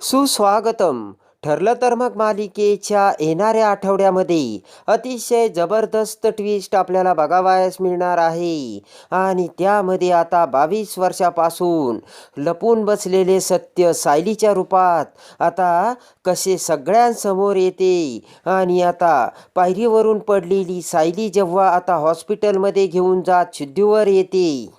सुस्वागतम. ठरलं तर मग मालिकेच्या येणाऱ्या आठवड्यामध्ये अतिशय जबरदस्त ट्विस्ट आपल्याला बघावयास मिळणार आहे. आणि त्यामध्ये आता बावीस वर्षापासून लपून बसलेले सत्य सायलीच्या रूपात आता कसे सगळ्यांसमोर येते आणि आता पायरीवरून पडलेली सायली जेव्हा आता हॉस्पिटलमध्ये घेऊन जात शुद्धीवर येते.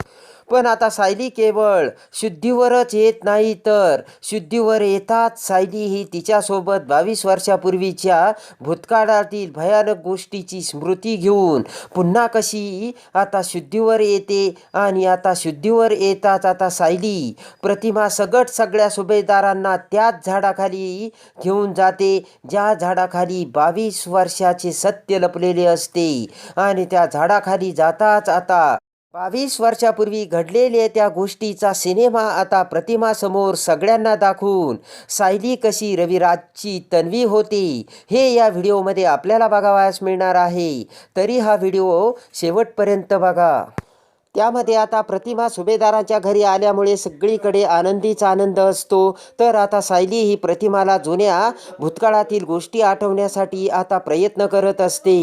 पण आता सायली केवळ शुद्धीवरच येत नाही तर शुद्धीवर येतात सायली ही तिच्यासोबत बावीस वर्षापूर्वीच्या भूतकाळातील भयानक गोष्टीची स्मृती घेऊन पुन्हा कशी आता शुद्धीवर येते आणि आता शुद्धीवर येताच आता सायली प्रतिमा सगट सगळ्या सुभेदारांना त्याच झाडाखाली घेऊन जाते ज्या झाडाखाली बावीस वर्षाचे सत्य लपलेले असते आणि त्या झाडाखाली जाताच आता बावीस वर्षापूर्वी घडलेल्या त्या गोष्टीचा सिनेमा आता प्रतिमासमोर सगळ्यांना दाखवून सायली कशी रविराजची तन्वी होती हे या व्हिडिओमध्ये आपल्याला बघावयास मिळणार आहे. तरी हा व्हिडिओ शेवटपर्यंत बघा. त्यामध्ये आता प्रतिमा सुभेदारांच्या घरी आल्यामुळे सगळीकडे आनंदीच आनंद असतो. तर आता सायली ही प्रतिमाला जुन्या भूतकाळातील गोष्टी आठवण्यासाठी आता प्रयत्न करत असते.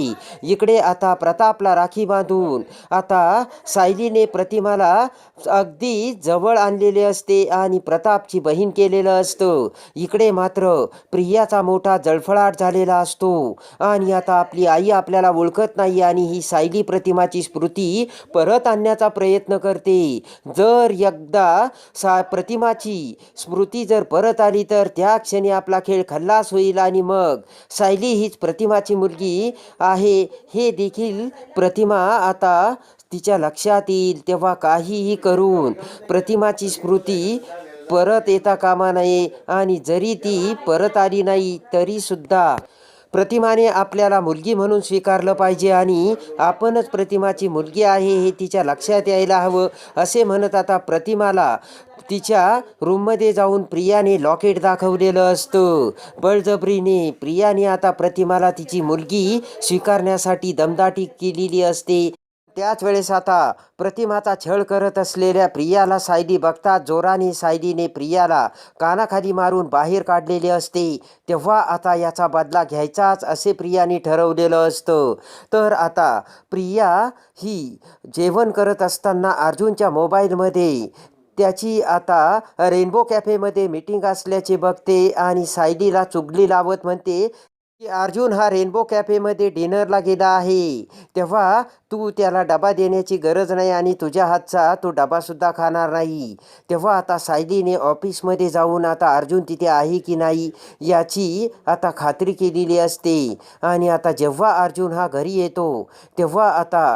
इकडे आता प्रतापला राखी बांधून आता सायलीने प्रतिमाला अगदी जवळ आणलेले असते आणि प्रतापची बहीण केलेलं असतं. इकडे मात्र प्रियाचा मोठा जळफळाट झालेला असतो आणि आता आपली आई आपल्याला ओळखत नाही आणि ही सायली प्रतिमाची स्मृती परत आणण्याचा प्रयत्न करते. जर एकदा सा प्रतिमाची स्मृती जर परत आली तर त्या क्षणी आपला खेळ खल्लास होईल आणि मग सायली हीच प्रतिमाची मुलगी आहे. हे देखील प्रतिमा आता तिच्या लक्षात येईल तेव्हा काहीही करून प्रतिमाची स्मृती परत येता कामा नये आणि जरी ती परत आली नाही तरीसुद्धा प्रतिमाने आपल्याला मुलगी म्हणून स्वीकारलं पाहिजे आणि आपणच प्रतिमाची मुलगी आहे हे तिच्या लक्षात यायला हवं असे म्हणत आता प्रतिमाला तिच्या रूममध्ये जाऊन प्रियाने लॉकेट दाखवलेलं असतं. बळजबरीने प्रियाने आता प्रतिमाला तिची मुलगी स्वीकारण्यासाठी दमदाटी केलेली असते. त्याच वेळेस आता प्रतिमाचा छळ करत असलेल्या प्रियाला सायली बघतात जोराने सायलीने प्रियाला कानाखाली मारून बाहेर काढलेले असते तेव्हा आता याचा बदला घ्यायचाच असे प्रियाने ठरवलेलं असतं. तर आता प्रिया ही जेवण करत असताना अर्जुनच्या मोबाईलमध्ये त्याची आता रेनबो कॅफेमध्ये मीटिंग असल्याचे बघते आणि सायलीला चुगली लावत म्हणते की अर्जुन हा रेनबो कॅफेमध्ये डिनरला गेला आहे. तेव्हा तू त्याला डबा देण्याची गरज नाही आणि तुझ्या हातचा तो डबासुद्धा खाणार नाही. तेव्हा आता सायलीने ऑफिसमध्ये जाऊन आता अर्जुन तिथे आहे की नाही याची आता खात्री केलेली असते. आणि आता जेव्हा अर्जुन हा घरी येतो तेव्हा आता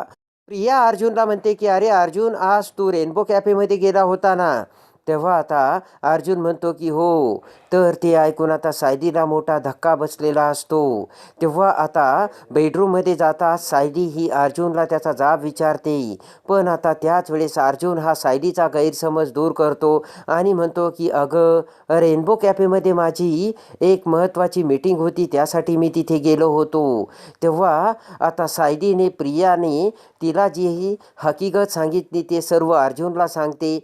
प्रिया अर्जुनला म्हणते की अरे अर्जुन आज तू रेनबो कॅफेमध्ये गेला होता ना? तेव्हा आता अर्जुन म्हणतो की हो तर ते ऐकून आता सायलीला मोठा धक्का बसलेला असतो. तेव्हा आता बेडरूममध्ये जाता सायली ही अर्जुनला त्याचा जाब विचारते. पण आता त्याच वेळेस अर्जुन हा सायलीचा गैरसमज दूर करतो आणि म्हणतो की अगं रेनबो कॅफेमध्ये माझी एक महत्त्वाची मीटिंग होती त्यासाठी मी तिथे गेलो होतो. तेव्हा आता सायलीने प्रियाने तिला जी ही हकीकत सांगितली ते सर्व अर्जुनला सांगते.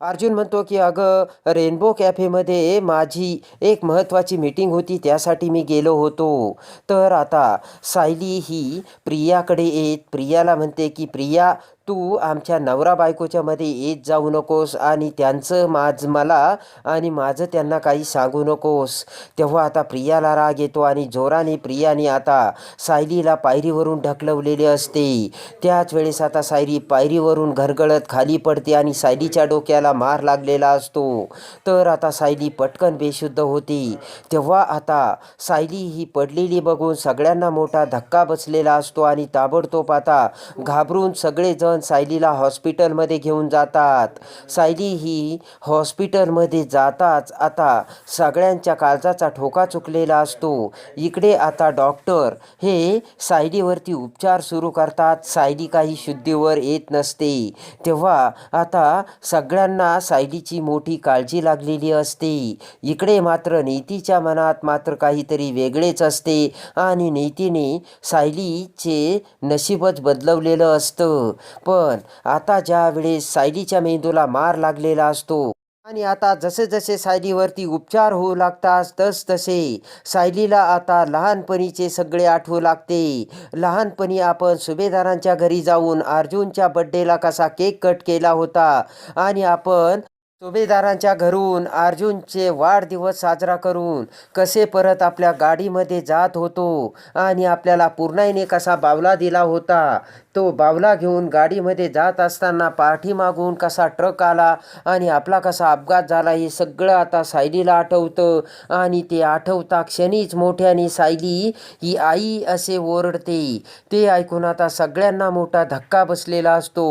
अर्जुन म्हणतो की अगं रेनबो कॅफेमध्ये माझी एक महत्त्वाची मीटिंग होती त्यासाठी मी गेलो होतो. तर आता सायली ही प्रियाकडे येत. प्रियाला म्हणते की प्रिया तू आमच्या नवरा बायकोच्या मध्ये येत जाऊ नकोस आणि त्यांचं माझ मला आणि माझं त्यांना काही सांगू नकोस. तेव्हा आता प्रियाला राग येतो आणि जोराने प्रियाने आता सायलीला पायरीवरून ढकलवलेले असते. त्याच वेळेस आता सायली पायरीवरून घरगळत खाली पडते आणि सायलीच्या डोक्याला मार लागलेला असतो. तर आता सायली पटकन बेशुद्ध होती. तेव्हा आता सायली ही पडलेली बघून सगळ्यांना मोठा धक्का बसलेला असतो आणि ताबडतोब आता घाबरून सगळेजण सायलीला हॉस्पिटलमध्ये घेऊन जातात. सायली ही हॉस्पिटलमध्ये जाताच आता सगळ्यांच्या काळजाचा ठोका चुकलेला असतो. इकडे आता डॉक्टर हे सायलीवरती उपचार सुरू करतात. सायली काही शुद्धीवर येत नसते. तेव्हा आता सगळ्यांना सायलीची मोठी काळजी लागलेली असते. इकडे मात्र नीतीच्या मनात मात्र काहीतरी वेगळेच असते आणि नीतीने सायलीचे नशीबच बदलवलेलं असतं. पण आता ज्यावेळेस सायलीच्या मेंदूला मार लागलेला असतो आणि आता जसे जसे सायलीवरती उपचार होऊ लागतात तस तसे सायलीला आता लहानपणीचे सगळे आठवू लागते. लहानपणी आपण सुभेदारांच्या घरी जाऊन अर्जुनच्या बड्डेला कसा केक कट केला होता आणि आपण सुभेदारांच्या घरून अर्जुनचे वाढदिवस साजरा करून कसे परत आपल्या गाडीमध्ये जात होतो आणि आपल्याला पूर्णाईने कसा बावला दिला होता तो बावला घेऊन गाडीमध्ये जात असताना पाठीमागून कसा ट्रक आला आणि आपला कसा अपघात झाला हे सगळं आता सायलीला आठवतं आणि ते आठवता क्षणीच मोठ्याने सायली ही आई असे ओरडते. ते ऐकून आता सगळ्यांना मोठा धक्का बसलेला असतो.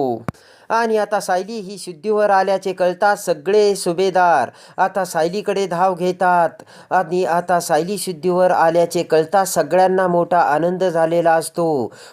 आणि आता सायली ही शुद्धीवर आल्याचे कळतात सगळे सुभेदार आता सायलीकडे धाव घेतात. आणि आता सायली शुद्धीवर आल्याचे कळतात सगळ्यांना मोठा आनंद झालेला असतो.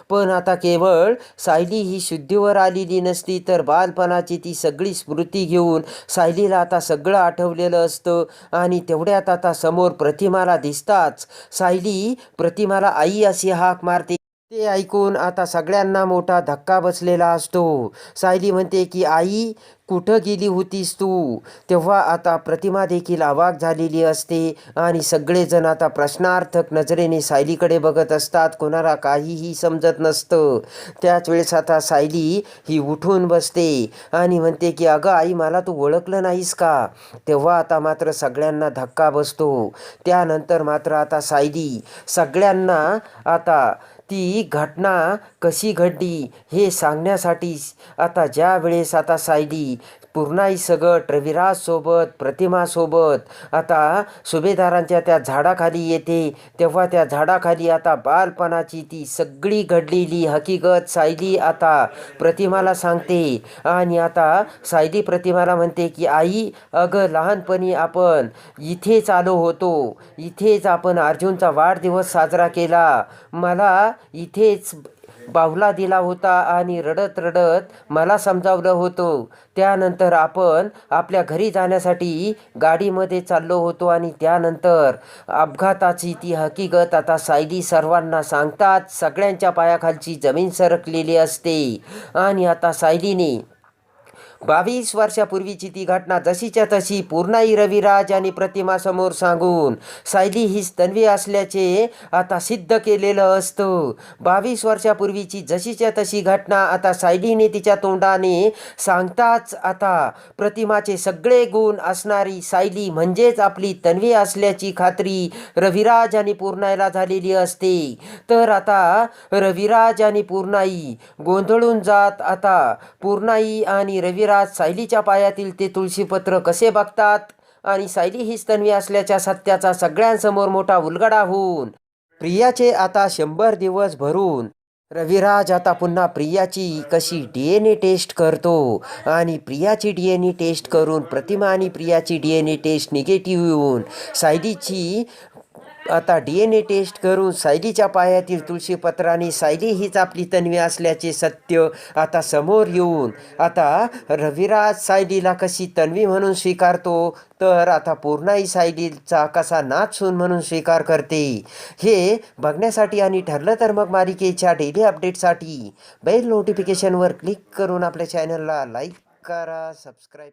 पण आता केवळ सायली ही शुद्धीवर आलेली नसती तर बालपणाची ती सगळी स्मृती घेऊन सायलीला आता सगळं आठवलेलं असतं. आणि तेवढ्यात आता समोर प्रतिमाला दिसताच सायली प्रतिमाला आई अशी हाक मारते. ते ऐकून आता सगळ्यांना मोठा धक्का बसलेला असतो. सायली म्हणते की आई कुठं गेली होतीस तू? तेव्हा आता प्रतिमा देखील अवाक झालेली असते आणि सगळेजण आता प्रश्नार्थक नजरेने सायलीकडे बघत असतात. कोणाला काहीही समजत नसतं. त्याच वेळेस आता सायली ही उठून बसते आणि म्हणते की अगं आई मला तू ओळखलं नाहीस का? तेव्हा आता मात्र सगळ्यांना धक्का बसतो. त्यानंतर मात्र आता सायली सगळ्यांना आता ती घटना कशी घडली हे सांगण्यासाठी आता ज्या वेळेस आता सायली पूर्णाई सगट रविराजसोबत प्रतिमासोबत. आता सुभेदारांच्या त्या झाडाखाली येते तेव्हा त्या झाडाखाली आता बालपणाची ती सगळी घडलेली हकीकत सायली आता प्रतिमाला सांगते. आणि आता सायली प्रतिमाला म्हणते की आई अगं लहानपणी आपण इथेच आलो होतो. इथेच आपण अर्जुनचा वाढदिवस साजरा केला. मला इथेच बाहुला दिला होता आणि रडत रडत मला समजावलं होतं. त्यानंतर आपण आपल्या घरी जाण्यासाठी गाडीमध्ये चाललो होतो आणि त्यानंतर अपघाताची ती हकीकत आता सायली सर्वांना सांगतात. सगळ्यांच्या पायाखालची जमीन सरकलेली असते. आणि आता सायलीने बावीस वर्षापूर्वीची ती घटना जशीच्या तशी पूर्णाई रविराज आणि प्रतिमा समोर सांगून सायली हीच तन्वी असल्याचे आता सिद्ध केलेलं असतं. बावीस वर्षापूर्वीची जशीच्या तशी घटना आता सायलीने तिच्या तोंडाने सांगताच आता प्रतिमाचे सगळे गुण असणारी सायली म्हणजेच आपली तन्वी असल्याची खात्री रविराज आणि पूर्णाईला झालेली असते. तर आता रविराज आणि पूर्णाई गोंधळून जात आता पूर्णाई आणि रविराज सायलीच्या पायातील ते तुळशीपत्र कसे बघतात? आणि सायली हीच तन्वी असल्याच्या सत्याचा सगळ्यांसमोर मोठा उलगडा होऊन प्रियाचे आता शंभर दिवस भरून रविराज आता पुन्हा प्रियाची कशी डी एन ए टेस्ट करतो? आणि प्रियाची डी एन ए टेस्ट करून प्रतिमा आणि प्रियाची D N A test negative येऊन सायलीची आता डी एन ए टेस्ट करून सायलीच्या पायातील तुळशीपत्राने सायली हीच आपली तन्वी असल्याचे सत्य आता समोर येऊन आता रविराज सायलीला कशी तन्वी म्हणून स्वीकारतो तर आता पूर्णाई सायलीचा कसा नाच सून म्हणून स्वीकार करते हे बघण्यासाठी आणि ठरलं तर मग मालिकेच्या डेली अपडेटसाठी बेल नोटिफिकेशनवर क्लिक करून आपल्या चॅनलला लाईक करा सबस्क्राईब